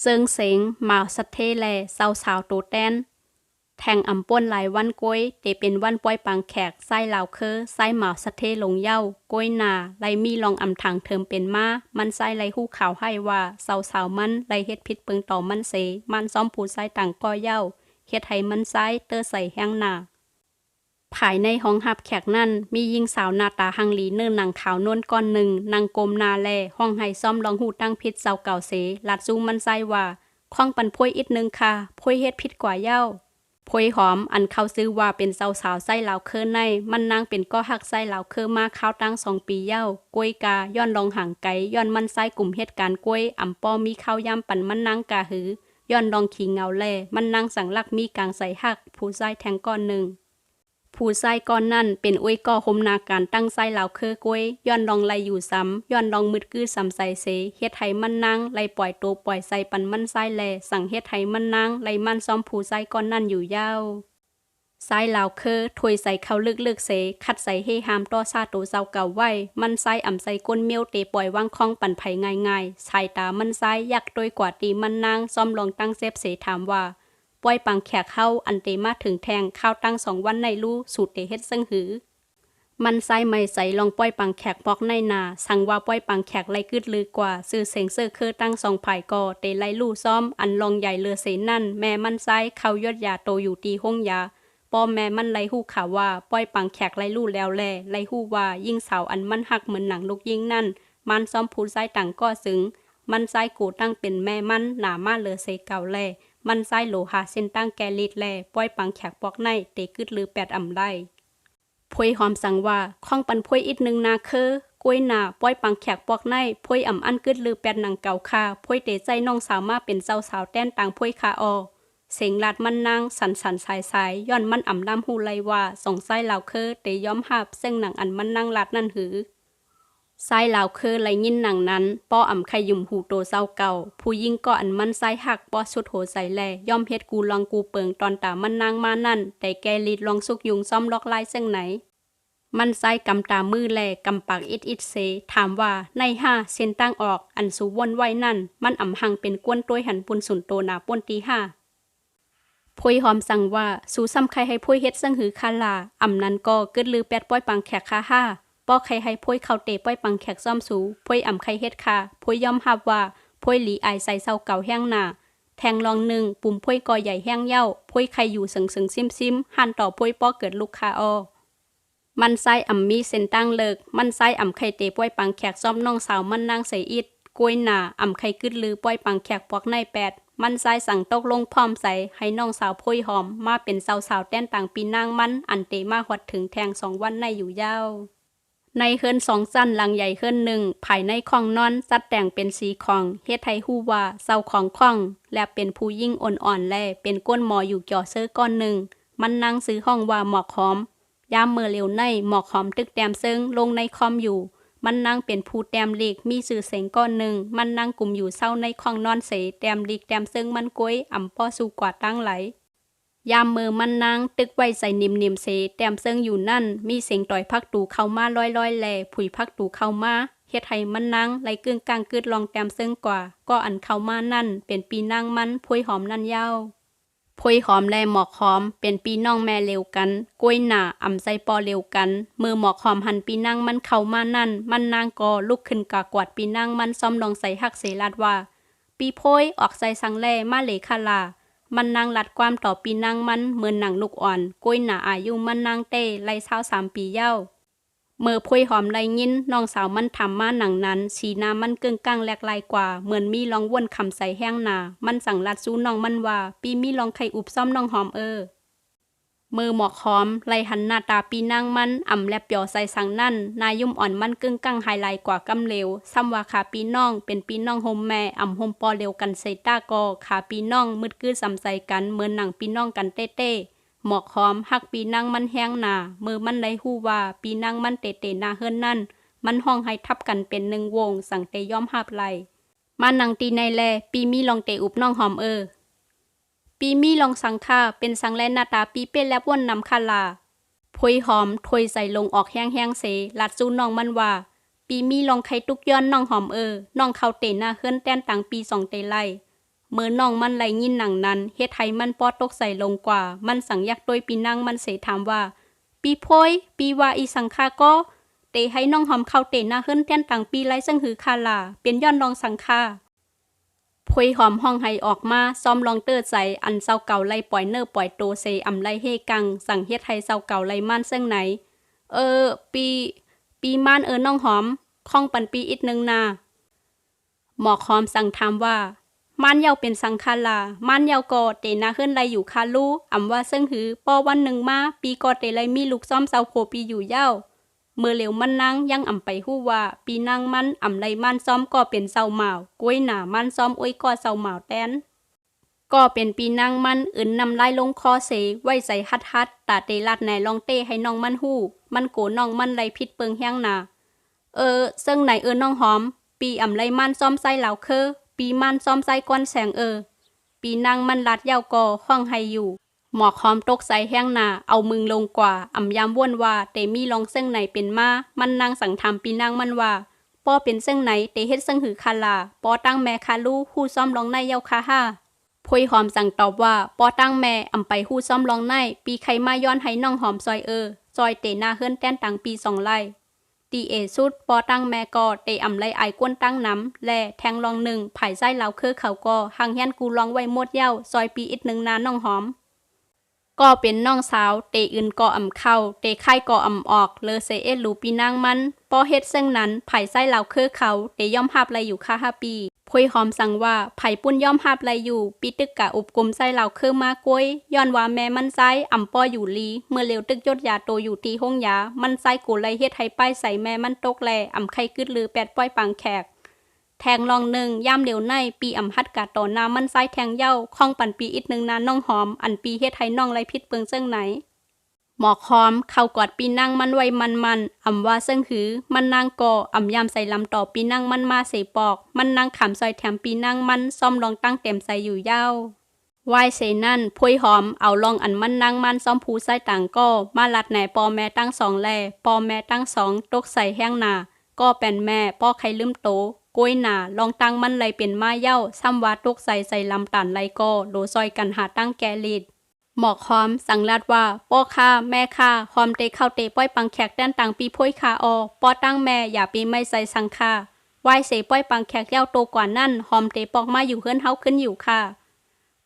เซิงเสงหมาสัตเทแลเศร้าสาวโตแตนแทงอำป้นหลายวันก้อยเตเป็นวันป้อยปังแขกไส้ลาวเคอไส้หมาสะเทลงเย้าก้อยนาไลมีลองอำทางเทิมเป็นมามันไส้ไลหู้ข่าวให้ว่าสาวสาวมันไลเฮ็ดพิษเปิงต่อมันเสมันซ้อมผูไส้ต่างก้อยเย้าเฮ็ดให้มันไส้เตอใส่แห้งนา ภายในห้องหับแขกนั่นมีหญิงสาวนาตาหังหลีเนื้อหนังขาวนวลก้อนหนึ่งนางกลมนาแล ห้องให้ซ่อมลองหูตั้งพิษเสาเก่าเสลัดซูมันไส้ว่าคล้องปันพวยอีกนึงค่ะพวยเฮ็ดพิษกว่าเย้าพวยหอมอันเขาซื้อว่าเป็นสาวสาวไส้เหลาเคอใน มันนางเป็นก็หักไส้เหลาเคอมาข้าวตั้งสองปีเย้ากล้วยกาย้อนลองห่างไกย้อนมันไส้กลุ่มเหตุการณ์กล้วยอ่ำปอมีข้าวยำปั่นมันนางกาหือย้อนลองขิงเงาแลมันนางสังลักมีกลางใส่หัก ผู้ไส้แทงก้อนหนึ่ง ผู้ไส้ก้อนนั่นเป็นอ้วยก่อหมนาการตั้งไส้เหลาวเคอกล้วยย้อนลองไลอยู่ซ้ำย้อนลองมืดกื้อซ้ำใส่เสเฮ็ดให้มันนางไลปล่อยโตวปล่อยใส่ปันมันไส้แล สั่งเฮ็ดให้มันนางไลมันซ้อมผู้ไส้ก้อนนั่นอยู่ยาวซ้ายลาวเคอถวยใส่เข้าลึกๆเส คัดใส่ให้หามต่อซาโตเซาเก่าไว้ มันซ้ายอ่ำใส่ก้นเมียวเตปล่อยวางคองปั่นไผ่ง่ายๆสายตามันซ้ายยักโดยกว่าตีมันนางซ่อมลองตั้งเซฟเสถามว่า ปล่อยปังแขกเข้าอันเตมาถึงแทงข้าวตั้งสองวันในลู่สูตรเตเฮ็ดซึ่งหือ มันไส้ไม่ใส่ลองป้อยปังแขกปอกในนา สั่งว่าป้อยปังแขกไล่กึดลือกว่าซื้อเสงเซอร์คือตั้งสองไผ่ก่อเตไล่ลู่ซ้อมอันลองใหญ่เลือเสนั่นแม่มันไส้เข้ายอดยาโตอยู่ตีห้องยาป้อแม่มันไล่หู้ข่าวว่าป้อยปังแขกไล่ลู่แล้วแลไล่หู้ว่ายิ่งสาวอันมันหักเหมือนหนังลูกยิงนั่น มันซ้อมพูดไส้ต่างก็ซึ้งมันไส้กูตั้งเป็นแม่มันหนามาเลือเสเก่าแล มันไส้โลหะเส้นตั้งแกลิดแลป้อยปังแขกปอกในเตกึดลือแปดอ่ำไลพวยหอมสั่งว่าข้องปันพวยอีกหนึ่งนาคือกล้วยหนาป้อยปังแขกปอกในพวยอ่ำอันกึดลือแปดหนังเก่าคาพวยเตใจน้องสาวมาเป็นเจ้าสาวแต้นต่างพวยคาออเสียงลาดมันนางสันสันสายสายย้อนมันอ่ำลำหูไลว่าสงไส้เหล่าเคือเตย้อมหับซึ่งหนังอันมันนางลาดนั่นหือ ไส้เหล่าคือไลยินหนังนั้น ป้ออ่ำไขยุ่มหูโตเศร้าเก่า ผู้ยิ่งก็อันมันไส้หักป้อสุดโหใส่แลย่อมเฮ็ดกูลองกูเปิงตอนตามันนางมานั่นแต่แกลีดลองสุกยุงซ่อมลอกลายซึ่งไหน มันไส้กำตามือแลกำปากอิดอิดเสถามว่าในห้าเส้นตั้งออก อันสูวนไว้นั่น มันอ่ำหังเป็นกวนต้วยหันปุนสุนโตนาป้นตีห้าพวยหอมสั่งว่า สูซ้ำใครให้พวยเฮ็ดซึ่งหือคาลาอ่ำนั้นก็กึดลือแปดป้อยปังแขกคาห้า ป้อใครให้พวยเขาเตะป้อยปังแขกซ่อมสูพวยอ่ำใครเฮ็ดคาพวยยอมรับว่าพวยหลีอายใส่เศร้าเก่าแห้งหนาแทงลองหนึ่งปุ่มพวยกอใหญ่แห้งเย้าพวยใครอยู่สึงสึงซิมซิมหันต่อพวยป้อเกิดลูกคาออมันไส้อ่ำมีเส้นตั้งเลิก มันไส้อ่ำไข่เตป้อยปังแขกซ้อมน้องสาวมันนางใส่อิดกล้วยหนาอ่ำไข่กึดลือป้อยปังแขกปอกในแปด มันไส้สั่งตกลงพร้อมใส่ให้น้องสาวพวยหอม มาเป็นสาวสาวแต้นต่างปีนางมัน อันเตมาหดถึงแทงสองวันในอยู่ยาว ในเฮินสองสั้นหลังใหญ่เฮินหนึ่งภายในคองนอนซัดแต่งเป็นสีของเฮ็ดไทยฮู้ว่าเศร้าของข้อง และเป็นผู้ยิ่งอ่อนๆและเป็นก้นหมออยู่เกี่อเซอร์ก้อนหนึ่ง มันนั่งซื้อห้องว่าหมอกหอม ยามเมื่อเร็วในหมอกหอมตึกแต้มซึ่งลงในคอมอยู่ มันนั่งเป็นผู้แต้มลีกมีสื่อเสียงก้อนหนึ่ง มันนั่งกลุ่มอยู่เศร้าในคองนอนเสแต้มลีกแต้มซึ่งมันก้วยอ่ำป้อสู่กว่าตั้งไหล ยามมือมันนางตึกไว้ใส่นิมนิมๆเสแต้มเซิงอยู่นั่น มีเสียงต่อยพักตูเข้ามาลอยลอยๆแลผุยพักตูเข้ามาเฮ็ดให้มันนางไหลกึ่งกลางกึดลองแต้มเซิงกว่า ก็อันเข้ามานั่น เป็นปีนางมันพวยหอมนั่นเย้าพวยหอมแลหมอกหอม เป็นปีน้องแม่เร็วกันกล้วยหนาอ่ำใส่ปอเร็วกัน มือหมอกหอมหันปีนางมันเข้ามานั่น มันนางก็ลุกขึ้นกากวาดปีนางมันซ้อมลองใส่หักเสลาดว่า ปีโพยออกใส่สังแลมาเลคาลา มันนางหลัดความต่อปีนางมันเหมือนหนังนุกอ่อนกุ้ยหนาอายุมันนางเต้ไล่เช้าสามปีเย้าเมื่อพุยหอมไรยินน้องสาวมันทำมาหนังนั้นชีน้ามันเกึ่งกลางแหลกลายกว่า เหมือนมีลองว่นคำใส่แห้งหนา มันสั่งลัดซู้น้องมันว่า ปีมีลองไข่อุบซ่อมน้องหอมเออ มือหมอกหอมไลหันหน้าตาปีนางมันอ่ำแลบเปียวใส่สังนั่น นายุ่มอ่อนมันกึ่งกลางไฮไลท์กว่ากำเลวซ้ำว่าขาปีน้อง เป็นปีน้องโฮมแม่อ่ำโฮมปอเร็วกันใส่ตากอขาปีน้องมืดกื้อสำใส่กันเหมือนหนังปีน้องกันเต้เต้หมอกหอมหักปีนางมันแห้งหนามือมันได้ฮู้ว่าปีนางมันเตเตหนาเฮิรนนั่น มันห้องให้ทับกันเป็นหนึ่งวง สั่งเตย้อมหับไหลมานังตีในแล ปีมีลองเตอุบน้องหอมเออ ปีมีลองสังค่าเป็นสังแลนาตาปีเป็นและว่นนำคาลาพวยหอมถวยใส่ลงออกแห้งแห้งเสลัดสู้น้องมันว่า ปีมีลองไข่ตุกย้อนน้องหอมเออน้องเขาเตหน้าเฮิรนแต้นต่างปีสองเตไลเมื่อน้องมันไหลยินหนังนั้นเฮ็ดให้มันปอตกใส่ลงกว่า มันสังยักโดยปีนั่งมันเสถามว่า ปีโพยปีว่าอีสังคาก็เตให้น้องหอมเข้าเตหน้าเฮิรนเต้นต่างปีไรซึ่งหือคาลา เป็นย้อนรองสังคา พวยหอมห้องไห้ออกมาซ้อมลองเตอร์ใจอันเศร้าเก่าไล่ปล่อยเนอร์ปล่อยโตเซอำไลเฮกัง สั่งเฮ็ดให้เศร้าเก่าไล่ม่านซึ่งไหน เออ ปี ปีม่านเออน้องหอมข้องปันปีอีกนึงนาหมอกหอมสั่งถามว่าม่านเยาเป็นสังคาลาม่านเยาก็เตนาเฮิรนไลอยู่คาลูอำว่าซึ่งหือปอวันหนึ่งมา ปีก็เตไลมีลูกซ้อมเศร้าโคปีอยู่เย้า เมื่อเหลวมันนางยังอ่ำไปหู้ว่า ปีนางมันอ่ำไรมันซ้อมก็เป็นเศร้าหมาวกล้วยหนามันซ้อมอ้ยก็เศร้าหมาวแตนก็เป็นปีนางมันอื่นนำลายลงคอเสไว้ใส่ฮัดฮัดตาเตลัดไหนลองเต้ให้น้องมันหู้ มันโกน้องมันไรพิษเปิงแห้งหนาเออซึ่งไหนเออน้องหอม ปีอ่ำไรมันซ้อมไส้เหล่าเคอปีมันซ้อมไส้ก้อนแสงเออ ปีนางมันลัดเย้าก่อห้องให้อยู่ หมอกหอมตกใส่แห้งหนาเอามึงลงกว่าอ่ำยามว่นว่าเตมีลองเส้งไหนเป็นมา มันนางสั่งทำปีนางมันว่าป้อเป็นเส้งไหนเตเฮ็ดเส้งหือคาลาป้อตั้งแม่คาลูฮู้ซ้อมลองในเย้าคาห้าพวยหอมสั่งตอบว่าป้อตั้งแม่อ่ำไปฮู้ซ้อมลองในปีใครมาย้อนให้น้องหอมซอยเออซอยเตนาเฮิรนแต้นตังปีสองไล่ตีเอสุดปอตั้งแม่ก็เตอ่ำไลไอก้นตั้งน้ำแลแทงลองหนึ่งไผ่ไส้เหลาเคือเขาก็หังเฮียนกูลองไว้หมดเย้าซอยปีอีกหนึ่งนาน้องหอม ก็เป็นน้องสาวเตอื่นก็อ่ำเข้า เตไข่ก็อ่ำออก เลอเซเอลูปีนางมันปอเฮ็ดซึ่งนั้นไผ่ไส้เหล่าเคือเขา เตย่อมหับไรอยู่ค่าห้าปีพวยหอมสั่งว่าไผ่ปุ้นย่อมหับไรอยู่ ปีตึกกะอุบกลมไส้เหล่าเคือมากล้วยย้อนว่าแม่มันไส้อ่ำปออยู่ลี เมื่อเร็วตึกยดยาโตอยู่ทีห้องยา มันไส้กูไรเฮ็ดให้ป้ายใส่แม่มันตกแลอ่ำไข่กึดลือแปดป้อยปังแขก แทงลองหนึ่งย่ามเหลวใน ปีอ่ำฮัดกาต่อนามันไส้แทงเย้าข้องปั่นปีอีกหนึ่งนานน้องหอม อันปีเฮ็ดให้น้องไรพิษเปิงเซิงไหน หมอกหอม เข้ากอดปีนั่งมันไวมันมันอ่ำว่าเซิงหือ มันนางก่ออ่ำยามใส่ลำต่อปีนั่งมันมาเสปอก มันนางขำซอยแถมปีนั่งมันซ่อมลองตั้งเต็มใส่อยู่เย้าวายเสนั่นพวยหอม เอาลองอันมันนางมันซ่อมผูใส่ต่างก็มาลัดแหนปอแม่ตั้งสองแลปอแม่ตั้งสองตกใส่แห้งนาก็เป็นแม่ป้อใครลืมโต กล้วยหนาลองตั้งมันไหลเป็นมาเย้าซ้ำว่าตกใส่ใส่ลำตันไหลก็โลซอยกันหาตั้งแกลิดหมอกหอมสั่งลาดว่าป้อค่าแม่ค่าหอมเตเข้าเตป้อยปังแขกด้านต่างปีพ้อยคาออป้อตั้งแม่อย่าปีไม่ใส่สังค่าวายเสป้อยปังแขกเย้าโตกว่านั่นหอมเตปอกมาอยู่เฮือนเฮาขึ้นอยู่ค่ะ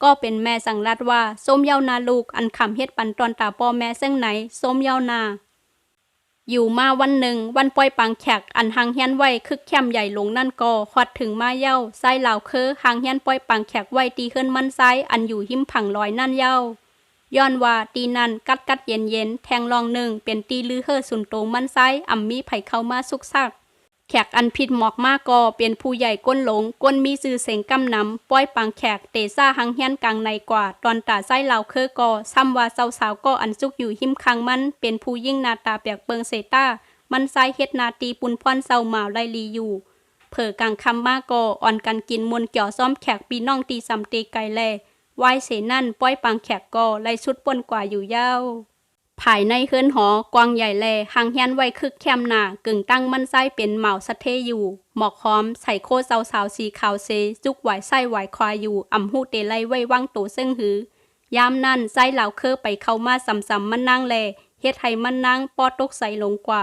ก็เป็นแม่สั่งลาดว่าส้มเย้านาลูกอันคำเฮ็ดปันตอนตาป้อแม่ซึ่งไหนส้มเย้านา อยู่มาวันหนึ่ง วันปล่อยปังแขกอันหางเฮียนไว้คึกแคมใหญ่ลงนั่นก็ฮอดถึงมาเย้าไส้เหล่าเคอหางเฮียนปล่อยปังแขกไว้ตีขึ้นมันไซอันอยู่หิมผังลอยนั่นเย้าย้อนว่าตีนันกัดกัดเย็นเย็นแทงลองหนึ่งเป็นตีลือเฮอสุนโตมันไซอ่ำมีไผเข้ามาสุกซัก แขกอันผิดหมอกมากก็เป็นผู้ใหญ่ก้นหลง ก้นมีซื่อเสียงกำนำป้อยปังแขกเตซ่าหังเฮียนกลางในกว่า ตอนตาไส้เหล่าเคอก็ซ้ำว่าสาวสาวก็อันซุกอยู่หิมคังมัน เป็นผู้ยิ่งนาตาเปียกเปิงเซต้า มันไซเฮ็ดนาตีปุนพรเศร้าหมาไลลีอยู่ เผอกลางคำมากก็อ่อนกันกินมวนเกี่ยวซ้อมแขกปีน้องตีสำตีไกลแลวายเสนั่นป้อยปังแขกก็ไลชุดป่นกว่าอยู่ยาว ภายในเฮือนหอกวางใหญ่แลหางเฮียนไว้คึกแคมหนากึ่งตั้งมันไส้เป็นเหมาสะเทอยู่ หมอกหอมใส่โคสาวสาวสีขาวเซจุกไหวไส้ไหวควายอยู่อ่ำหูเตไลไว้ว่างโตซึ่งหือยามนั่นไส้เหล่าเคอไปเข้ามาสำสำมันนั่งแลเฮ็ดให้มันนั่งปอตกใส่ลงกว่า